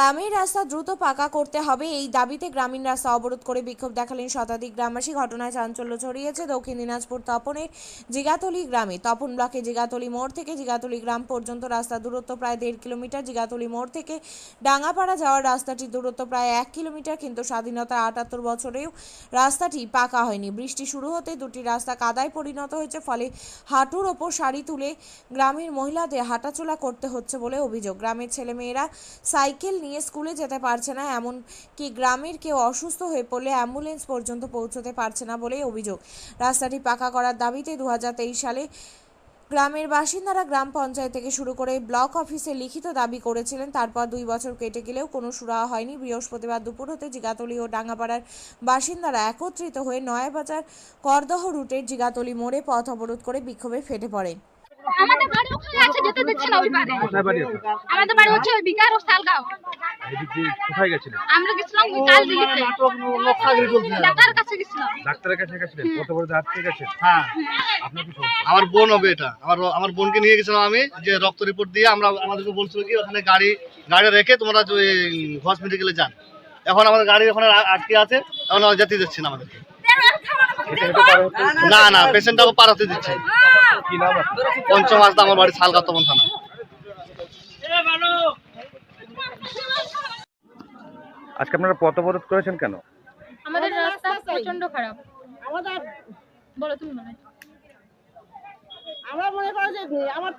গ্রামের রাস্তা দ্রুত পাকা করতে হবে এই দাবিতে গ্রামীণ রাস্তা অবরোধ করে বিক্ষোভ দেখালেন শতাধিক গ্রামবাসী। ঘটনায় চাঞ্চল্য ছড়িয়েছে। দক্ষিণ দিনাজপুর তপনের জিগাতলি গ্রামে। তপন ব্লকে জিগাতলি মোড় থেকে জিগাতলি গ্রাম পর্যন্ত রাস্তা দূরত্ব প্রায় দেড় কিলোমিটার। জিগাতলি মোড় থেকে ডাঙ্গাপাড়া যাওয়ার রাস্তাটির দূরত্ব প্রায় এক কিলোমিটার, কিন্তু স্বাধীনতার আটাত্তর বছরেও রাস্তাটি পাকা হয়নি। বৃষ্টি শুরু হতে দুটি রাস্তা কাদায় পরিণত হয়েছে, ফলে হাঁটুর ওপর শাড়ি তুলে গ্রামের মহিলাদের হাঁটাচলা করতে হচ্ছে বলে অভিযোগ। গ্রামের ছেলেমেয়েরা সাইকেল নিয়ে স্কুলে যেতে পারছে না এমন কি গ্রামের কেউ অসুস্থ হয়ে পড়লে অ্যাম্বুলেন্স পর্যন্ত পৌঁছতে পারছে না বলেই অভিযোগ। রাস্তাটি পাকা করার দাবিতে দুই হাজার তেইশ সালে গ্রামের বাসিন্দারা গ্রাম পঞ্চায়েত থেকে শুরু করে ব্লক অফিসে লিখিত দাবি করেছিলেন, তারপর দুই বছর কেটে গেলেও কোনো সুরাহা হয়নি। বৃহস্পতিবার দুপুর হতে জিগাতলি ও ডাঙ্গাপাড়ার বাসিন্দারা একত্রিত হয়ে নয়াবাজার করদহ রুটের জিগাতলি মোড়ে পথ অবরোধ করে বিক্ষোভে ফেটে পড়ে। আমাদের বাড়ি ওখানে আছে, যেতে দিচ্ছে না ওই পারে। আমাদের বাড়ি হচ্ছে ওই বিকার ও দিয়ে কোথায় গেছিলেন আমরা গেছিলাম কাল দিল্লিতে ডাক্তার কাছে গেছিলাম ডাক্তারের কাছে গেছিলেন কত বড় আটকে গেছেন হ্যাঁ আপনার কি আমার বোন হবে এটা আমার আমার বোনকে নিয়ে গেছিলাম আমি যে রক্ত রিপোর্ট দিয়ে আমরা আমাদেরকে বলছিল কি ওখানে গাড়ি গাড়ি রেখে তোমরা যে হসপিটালে যান এখন আমাদের গাড়ি ওখানে আটকে আছে এখন যেতে দিচ্ছি না আমাদেরকে না না পেশেন্টটাকে পার হতে দিচ্ছে পঞ্চম আসতে আমার বাড়ি শালগা তপন থানা আজকে আপনারা পথ অবরোধ করেছেন কেন? আমাদের রাস্তা প্রচণ্ড খারাপ। আমাদের বলো তুমি বলো আমরা মনে করি যে আমার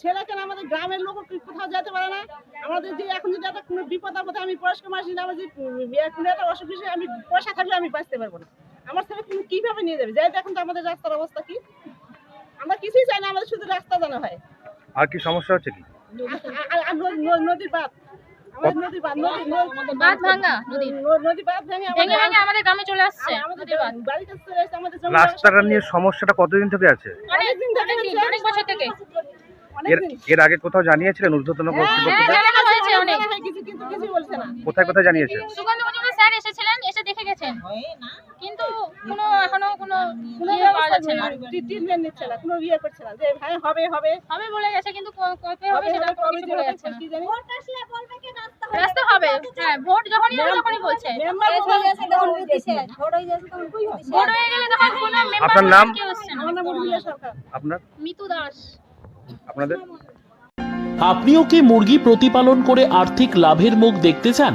ছেলে কেন আমাদের গ্রামের লোক কোথাও যেতে পারে না। আমাদের যে এখন যদি একটা কোনো বিপদ আপদে আমি বয়স্ক মাসি না আমার যে কোনো একটা অসুখ বিসুখ আমি পয়সা থাকলে আমি বাঁচতে পারব না। আমার ছেলে তুমি কীভাবে নিয়ে যাবে? যাই দেখুন তো আমাদের রাস্তার অবস্থা কি। আমরা কিছুই চাই না আমাদের শুধু রাস্তা জানা হয়। আর কি সমস্যা হচ্ছে কি? নদীর বাঁধ বাঁধ নদী নদ- বাঁধ ভাঙা নদীর। নদ- নদী বাঁধ ভেঙে ভেঙে আমাদের গ্রামে চলে আসছে আমাদের নদীর বাঁধ বাড়িতে চলে এসে আমাদের জমি রাস্তাটা নিয়ে সমস্যাটা কতদিন থেকে আছে? অনেক দিন অনেক বছর থেকে। এর আগে কোথাও জানিয়েছিলেন ঊর্ধ্বতন হ্যাঁ অনেক। হয় কিছু কিন্তু কিছু বলছে না। কোথায় কোথায় জানিয়েছেন সুগন্ধ স্যার এসেছিলেন। গেছেন? কিন্তু কোনো এখনও কোনো ইয়ে পাওয়া যাচ্ছে না। ট্রিটমেন্ট নিচ্ছে না কোনো ইয়ে করছে না। যে হ্যাঁ হবে হবে। হবে বলে গেছে কিন্তু কবে হবে সেটা কোনো কিছু বলে যাচ্ছে না। রাস্তা হবে। হ্যাঁ ভোট যখনই হবে তখনই বলছে। মেম্বার ভোট হয়ে গেলে তখন কোনো মেম্বার আপনার নাম? আপনার? মিতু দাস। আপনাদের? আপনিও কি মুরগি প্রতিপালন করে আর্থিক লাভের মুখ দেখতে চান?